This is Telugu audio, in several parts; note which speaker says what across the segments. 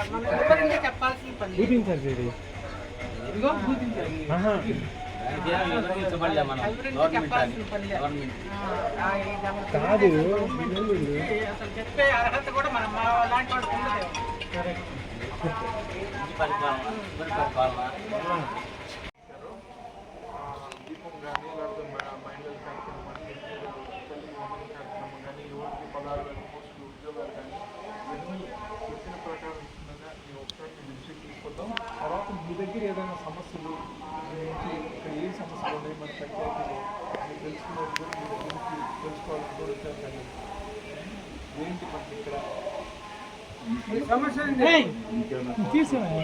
Speaker 1: చెప్పాల్సిన పని.
Speaker 2: చూపించారు ఇది
Speaker 1: ఇదిగో
Speaker 2: కాదు.
Speaker 1: అసలు చెప్పే అర్హత కూడా మన లాంటి వాళ్ళకి ఉండదు
Speaker 3: దీపం కానీ లేకపోతే మ- మహిళల కార్యక్రమం కానీ తల్లి వందన కార్యక్రమం కానీ యువతకి పదహారు వేల పోస్టులు ఉద్యోగాలు కానీ ఇవన్నీ చెప్పిన ప్రకారం ఇస్తుండగా ఈ ఒకసారి మీ దృష్టికి తీసుకొద్దాం తర్వాత మీ దగ్గర ఏదైనా సమస్యలు ఇక్కడ ఏ సమస్యలు ఉన్నాయి మన పంచాయతీలో మీరు కూడా దగ్గర నుంచి తెలుసుకోవాలని కూడా వచ్చారు కానీ ఏంటి మనకి ఇక్కడ?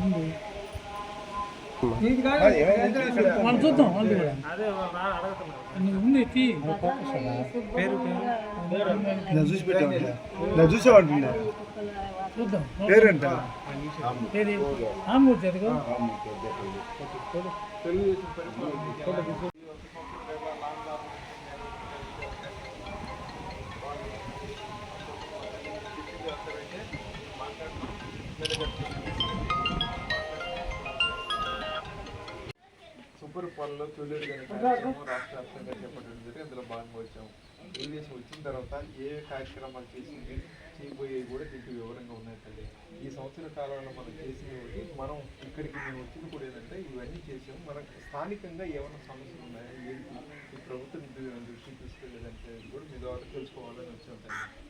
Speaker 2: ముందు. మనం చూద్దాం వాళ్ళు కూడా ఉంది
Speaker 4: చూసి
Speaker 2: చూద్దాం.
Speaker 4: పేరేంట
Speaker 2: ఏది ఆమూర్తి అదిగో
Speaker 3: తెలుగుదేశం పరిపాలన సుపరిపాలనలో తొలి కార్యక్రమం రాష్ట్ర వ్యాప్తంగా చేపట్టడం జరిగింది అందులో భాగంగా వచ్చాము తెలుగుదేశం వచ్చిన తర్వాత ఏ కార్యక్రమాలు చేసింది చేయబోయేవి కూడా దీంట్లో వివరంగా ఉన్నాయి తల్లి. ఈ సంవత్సర కాలంలో మనం చేసినవి మనం ఇక్కడికి మేము వచ్చింది కూడా ఏంటంటే ఇవన్నీ చేసాము మనకు స్థానికంగా ఏమైనా సమస్యలు ఉన్నాయా? ఏంటి? ఈ ప్రభుత్వం దృ- దృష్టికి తీసుకెళ్ళేదంటే కూడా మీ ద్వారా తెలుసుకోవాలని వచ్చాం తల్లి.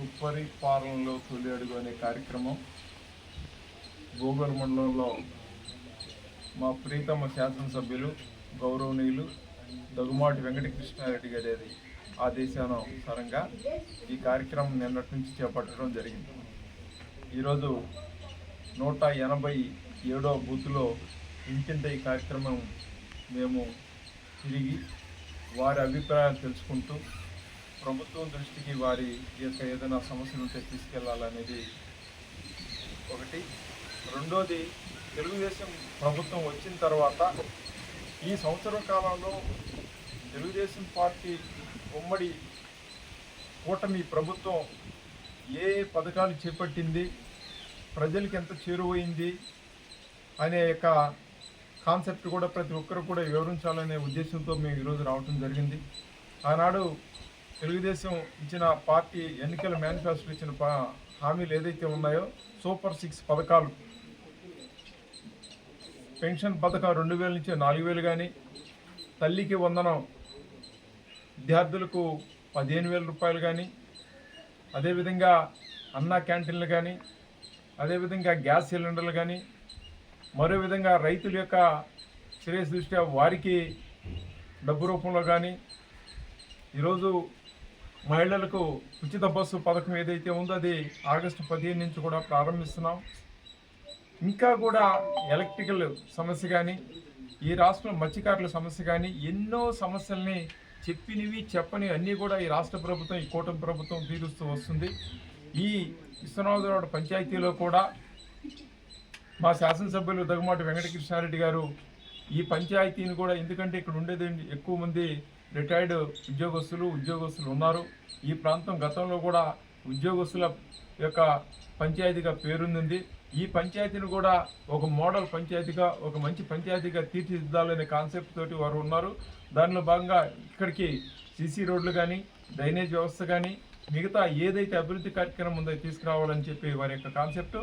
Speaker 3: సుపరిపాలనలో తొలి అడుగు అనే కార్యక్రమం గోగూరు మండలంలో మా ప్రీతమ శాసనసభ్యులు గౌరవనీయులు దగ్గుమాటి వెంకటకృష్ణారెడ్డి గారి ఆదేశానుసారంగా ఈ కార్యక్రమం నిన్నటి నుంచి చేపట్టడం జరిగింది. ఈరోజు నూట ఎనభై ఏడో బూత్లో ఇంటింట ఈ కార్యక్రమం మేము తిరిగి వారి అభిప్రాయాలు తెలుసుకుంటూ ప్రభుత్వం దృష్టికి వారి యొక్క ఏదైనా సమస్యలు ఉంటే తీసుకెళ్ళాలనేది ఒకటి. రెండోది తెలుగుదేశం ప్రభుత్వం వచ్చిన తర్వాత ఈ సంవత్సర కాలంలో తెలుగుదేశం పార్టీ ఉమ్మడి కూటమి ప్రభుత్వం ఏ ఏ పథకాలు చేపట్టింది ప్రజలకి ఎంత చేరువైంది అనే యొక్క కాన్సెప్ట్ కూడా ప్రతి ఒక్కరు కూడా వివరించాలనే ఉద్దేశంతో మేము ఈరోజు రావటం జరిగింది. ఆనాడు తెలుగుదేశం ఇచ్చిన పార్టీ ఎన్నికల మేనిఫెస్టో ఇచ్చిన పా- హామీలు ఏదైతే ఉన్నాయో సూపర్ సిక్స్ పథకాలు. పెన్షన్ పథకం రెండు వేల నుంచి నాలుగు వేలు కానీ తల్లికి వందనం విద్యార్థులకు పదిహేను వేల రూపాయలు కానీ అదేవిధంగా అన్నా క్యాంటీన్లు కానీ అదేవిధంగా గ్యాస్ సిలిండర్లు కానీ మరో విధంగా రైతుల యొక్క శ్రేయస్ దృష్ట్యా వారికి డబ్బు రూపంలో కానీ ఈరోజు మహిళలకు ఉచిత బస్సు పథకం ఏదైతే ఉందో అది ఆగస్టు పదిహేను నుంచి కూడా ప్రారంభిస్తున్నాం. ఇంకా కూడా ఎలక్ట్రికల్ సమస్య కానీ ఈ రాష్ట్రం మత్స్యకారుల సమస్య కానీ ఎన్నో సమస్యల్ని చెప్పినవి చెప్పని అన్నీ కూడా ఈ రాష్ట్ర ప్రభుత్వం ఈ కూటమి ప్రభుత్వం తీరుస్తూ వస్తుంది. ఈ విశ్వనాథరావు పంచాయతీలో కూడా మా శాసనసభ్యులు దగ్గమాటి వెంకటకృష్ణారెడ్డి గారు ఈ పంచాయతీని కూడా ఎందుకంటే ఇక్కడ ఉండేది ఎక్కువ మంది రిటైర్డ్ ఉద్యోగస్తులు ఉద్యోగస్తులు ఉన్నారు. ఈ ప్రాంతం గతంలో కూడా ఉద్యోగస్తుల యొక్క పంచాయతీగా పేరుంది ఈ పంచాయతీని కూడా ఒక మోడల్ పంచాయతీగా ఒక మంచి పంచాయతీగా తీర్చిదిద్దాలనే కాన్సెప్ట్ తోటి వారు ఉన్నారు. దానిలో భాగంగా ఇక్కడికి సీసీ రోడ్లు కానీ డ్రైనేజ్ వ్యవస్థ కానీ మిగతా ఏదైతే అభివృద్ధి కార్యక్రమం ఉందో తీసుకురావాలని చెప్పి వారి యొక్క కాన్సెప్ట్.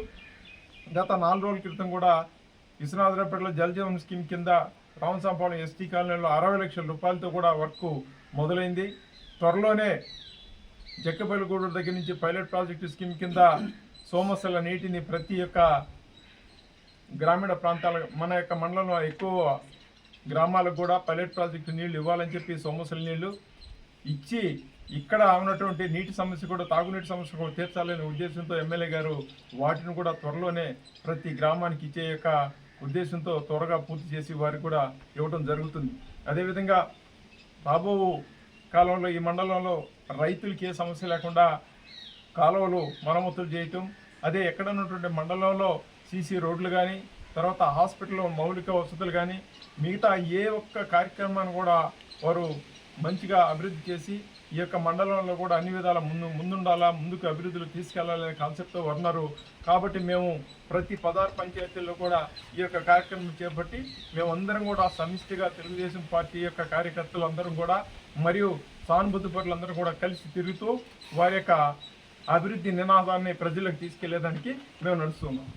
Speaker 3: గత నాలుగు రోజుల క్రితం కూడా విశ్వనాథరావుపేటలో జలజీవన్ స్కీమ్ కింద రామసాంపాలెం ఎస్టీ కాలనీలో అరవై లక్షల రూపాయలతో కూడా వర్క్ మొదలైంది. త్వరలోనే జక్కపల్లిగూడూరు దగ్గర నుంచి పైలట్ ప్రాజెక్టు స్కీమ్ కింద సోమసల నీటిని ప్రతి ఒక్క గ్రామీణ ప్రాంతాల మన యొక్క మండలంలో ఎక్కువ గ్రామాలకు కూడా పైలట్ ప్రాజెక్టు నీళ్ళు ఇవ్వాలని చెప్పి సోమసల నీళ్ళు ఇచ్చి ఇక్కడ ఉన్నటువంటి నీటి సమస్య కూడా తాగునీటి సమస్య కూడా తీర్చాలనే ఉద్దేశంతో ఎమ్మెల్యే గారు వాటిని కూడా త్వరలోనే ప్రతి గ్రామానికి ఇచ్చే యొక్క ఉద్దేశంతో త్వరగా పూర్తి చేసి వారికి కూడా ఇవ్వడం జరుగుతుంది. అదేవిధంగా రాబో కాలంలో ఈ మండలంలో రైతులకి ఏ సమస్య లేకుండా కాలువలు మరమ్మతులు చేయటం అదే ఎక్కడ ఉన్నటువంటి మండలంలో సీసీ రోడ్లు కానీ తర్వాత హాస్పిటల్లో మౌలిక వసతులు కానీ మిగతా ఏ ఒక్క కార్యక్రమాన్ని కూడా వారు మంచిగా అభివృద్ధి చేసి ఈ యొక్క మండలంలో కూడా అన్ని విధాల ముందు ముందుండాలా ముందుకు అభివృద్ధిలో తీసుకెళ్ళాలనే కాన్సెప్ట్తో ఉన్నారు. కాబట్టి మేము ప్రతి పదహారు పంచాయతీల్లో కూడా ఈ యొక్క కార్యక్రమం చేపట్టి మేమందరం కూడా సమిష్టిగా తెలుగుదేశం పార్టీ యొక్క కార్యకర్తలు అందరం కూడా మరియు సానుభూతి పరులందరూ కూడా కలిసి తిరుగుతూ వారి యొక్క అభివృద్ధి నినాదాన్ని ప్రజలకు తీసుకెళ్ళేదానికి మేము నడుస్తున్నాం.